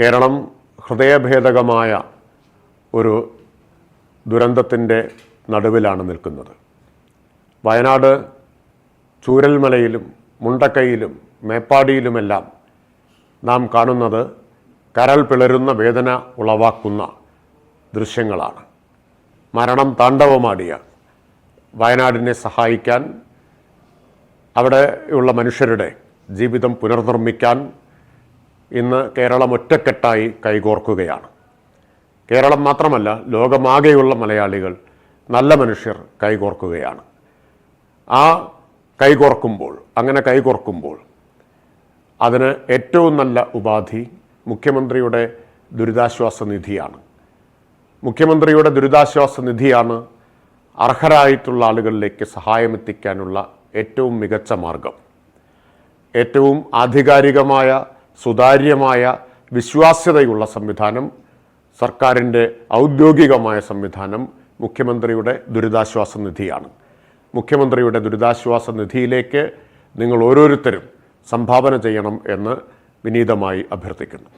കേരളം ഹൃദയഭേദകമായ ഒരു ദുരന്തത്തിന്റെ നടുവിലാണ് നിൽക്കുന്നത്. വയനാട് ചൂരൽമലയിലും മുണ്ടക്കൈയിലും മേപ്പാടിയിലുമെല്ലാം നാം കാണുന്നത് കരൾ പിളരുന്ന വേദന ഉളവാക്കുന്ന ദൃശ്യങ്ങളാണ്. മരണം താണ്ഡവമാടിയ വയനാടിനെ സഹായിക്കാൻ അവിടെയുള്ള മനുഷ്യരുടെ ജീവിതം പുനർനിർമ്മിക്കാൻ ഇന്ന് കേരളം ഒറ്റക്കെട്ടായി കൈകോർക്കുകയാണ്. കേരളം മാത്രമല്ല ലോകമാകെയുള്ള മലയാളികൾ നല്ല മനുഷ്യർ കൈകോർക്കുകയാണ്. ആ കൈകോർക്കുമ്പോൾ അങ്ങനെ കൈകോർക്കുമ്പോൾ അതിന് ഏറ്റവും നല്ല ഉപാധി മുഖ്യമന്ത്രിയുടെ ദുരിതാശ്വാസ നിധിയാണ്. മുഖ്യമന്ത്രിയുടെ ദുരിതാശ്വാസ നിധിയാണ് അർഹരായിട്ടുള്ള ആളുകളിലേക്ക് സഹായമെത്തിക്കാനുള്ള ഏറ്റവും മികച്ച മാർഗം. ഏറ്റവും ആധികാരികമായ സുതാര്യമായ വിശ്വാസ്യതയുള്ള സംവിധാനം സർക്കാരിന്റെ ഔദ്യോഗികമായ സംവിധാനം മുഖ്യമന്ത്രിയുടെ ദുരിതാശ്വാസ നിധിയാണ്. മുഖ്യമന്ത്രിയുടെ ദുരിതാശ്വാസ നിധിയിലേക്ക് നിങ്ങൾ ഓരോരുത്തരും സംഭാവന ചെയ്യണം എന്ന് വിനീതമായി അഭ്യർത്ഥിക്കുന്നു.